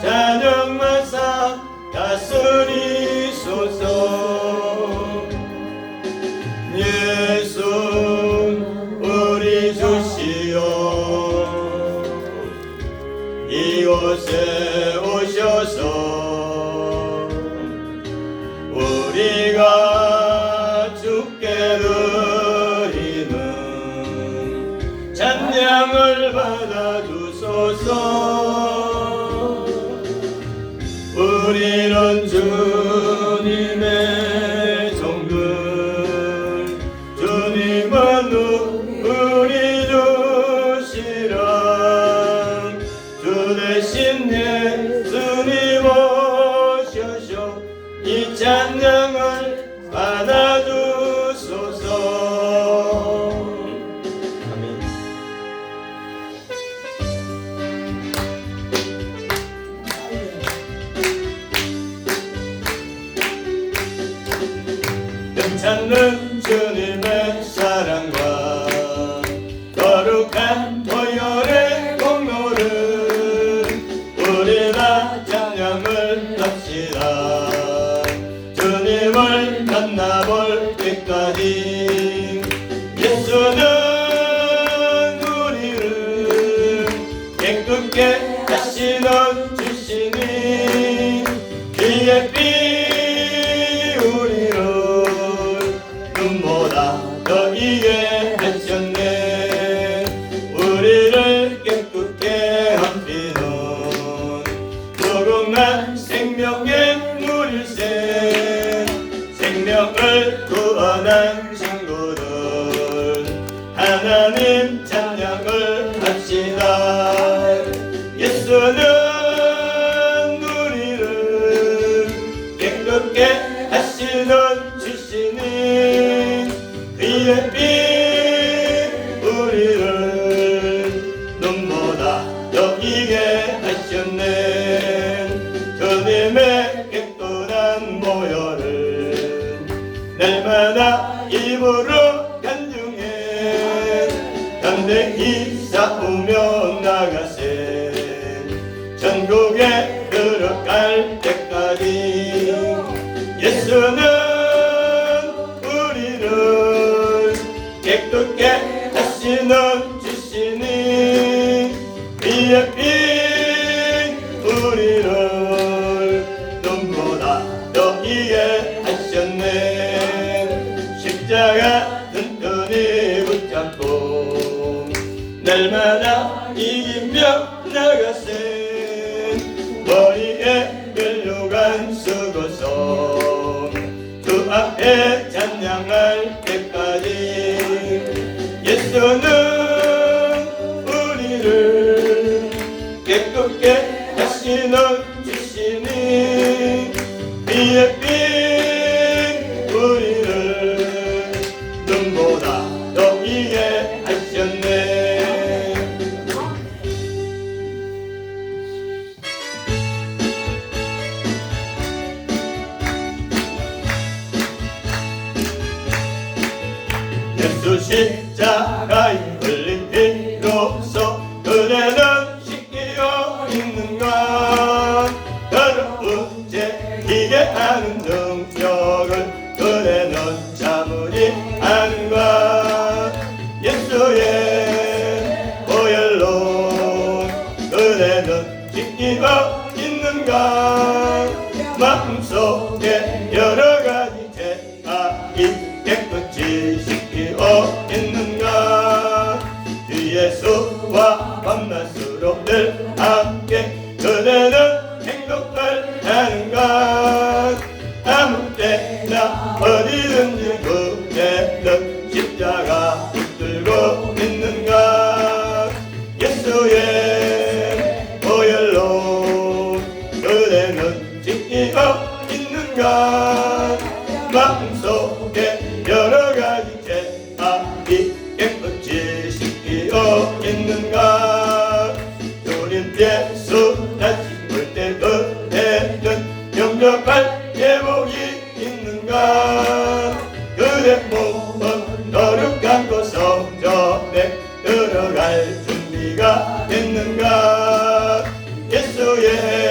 在。的信念。 되셨네. 십자가 십자가에 함께 그대 갈 준비가 됐는가? 예수의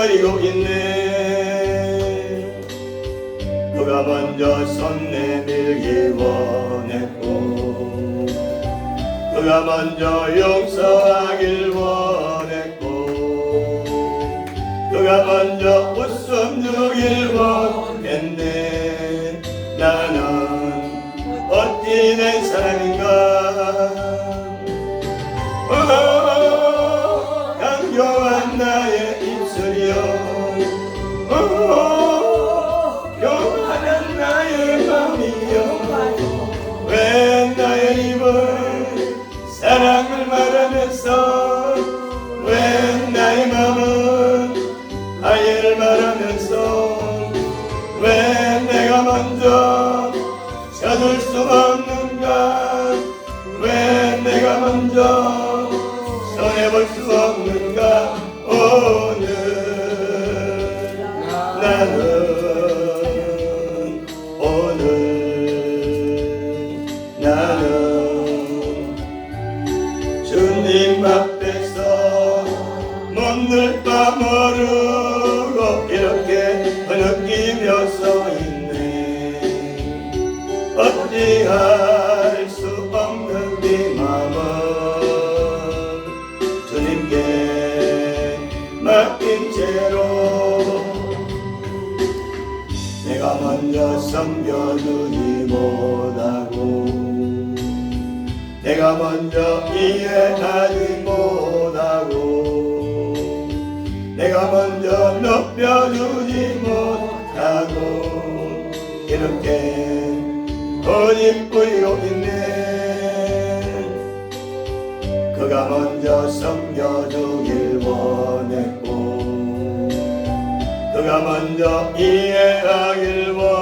기다리고 있네. 그가 먼저 손 내밀기 원했고 그가 먼저 용서하길 원했고 그가 먼저 웃음 주길 원했고 Oh. 섬겨주지 못하고. 내가 먼저 이해하지 못하고. 내가 먼저 높여주지 못하고. 이렇게 어린 뿌리고 있네. 그가 먼저 섬겨주길 원했고. 그가 먼저 이해하길 원했고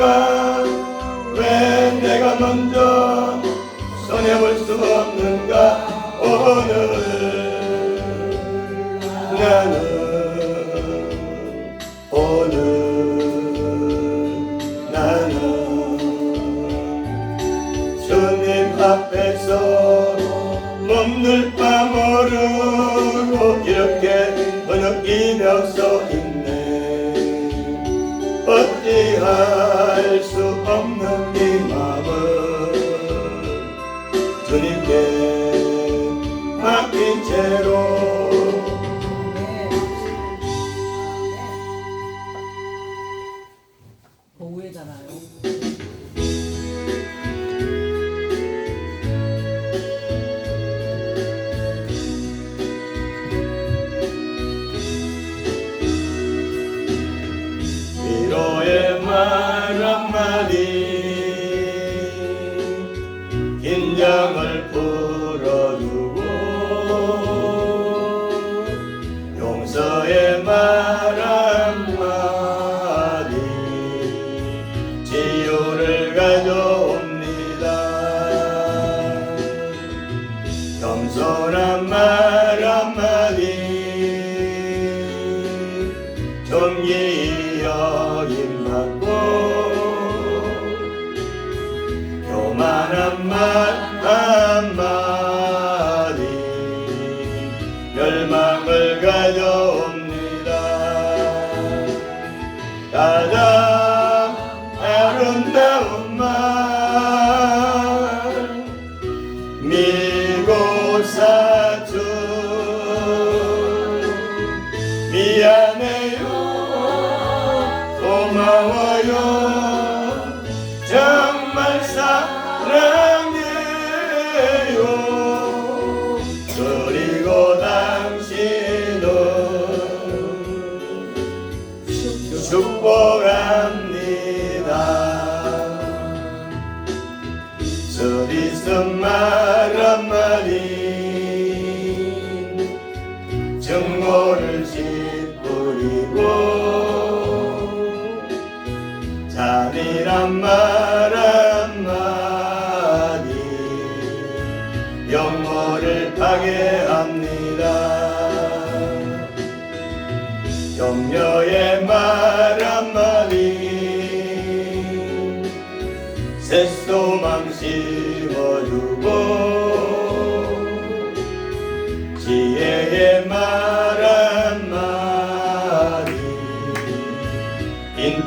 없는가 왜 내가 먼저 써내볼 수 없는가? 오늘 do bom.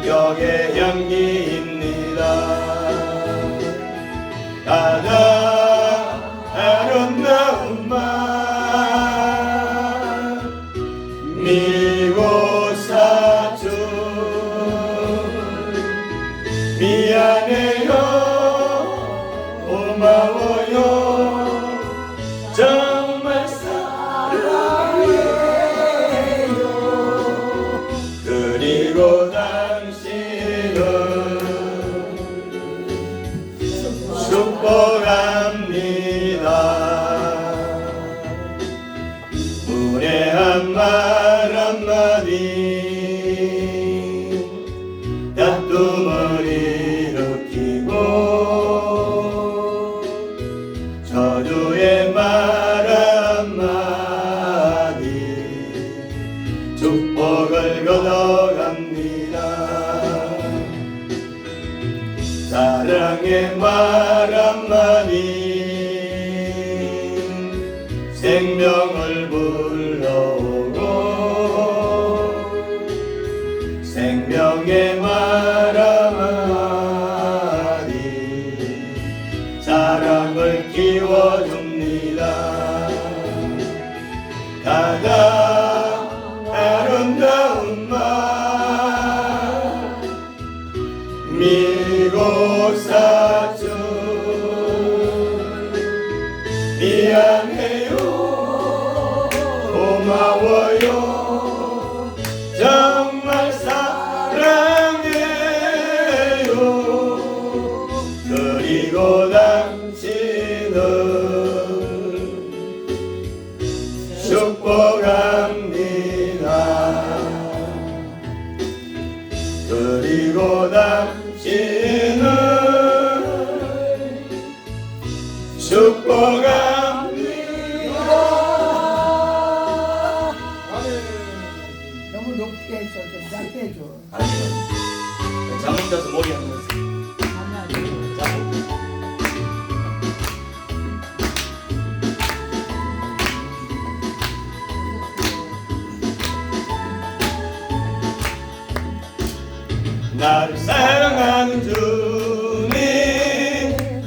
여기에 연기 사랑을 키워줍니다. 다가 Yeah. 날 사랑하는 주님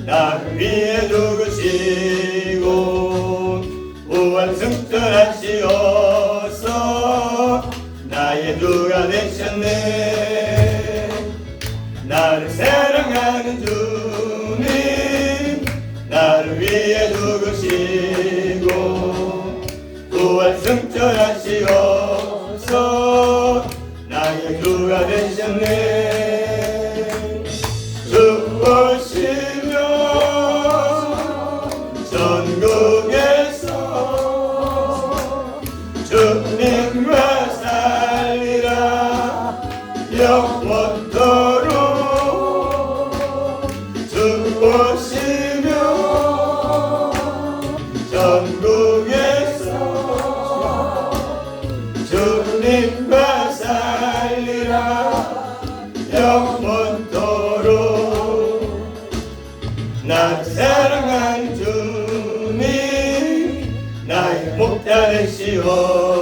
나를 위해 죽으시고 우한 승천하시어서 나의 주가 되셨네. 나를 사랑하는 주님 나를 위해 죽으시고 우한 승천하시어서 나의 주가 되셨네. 되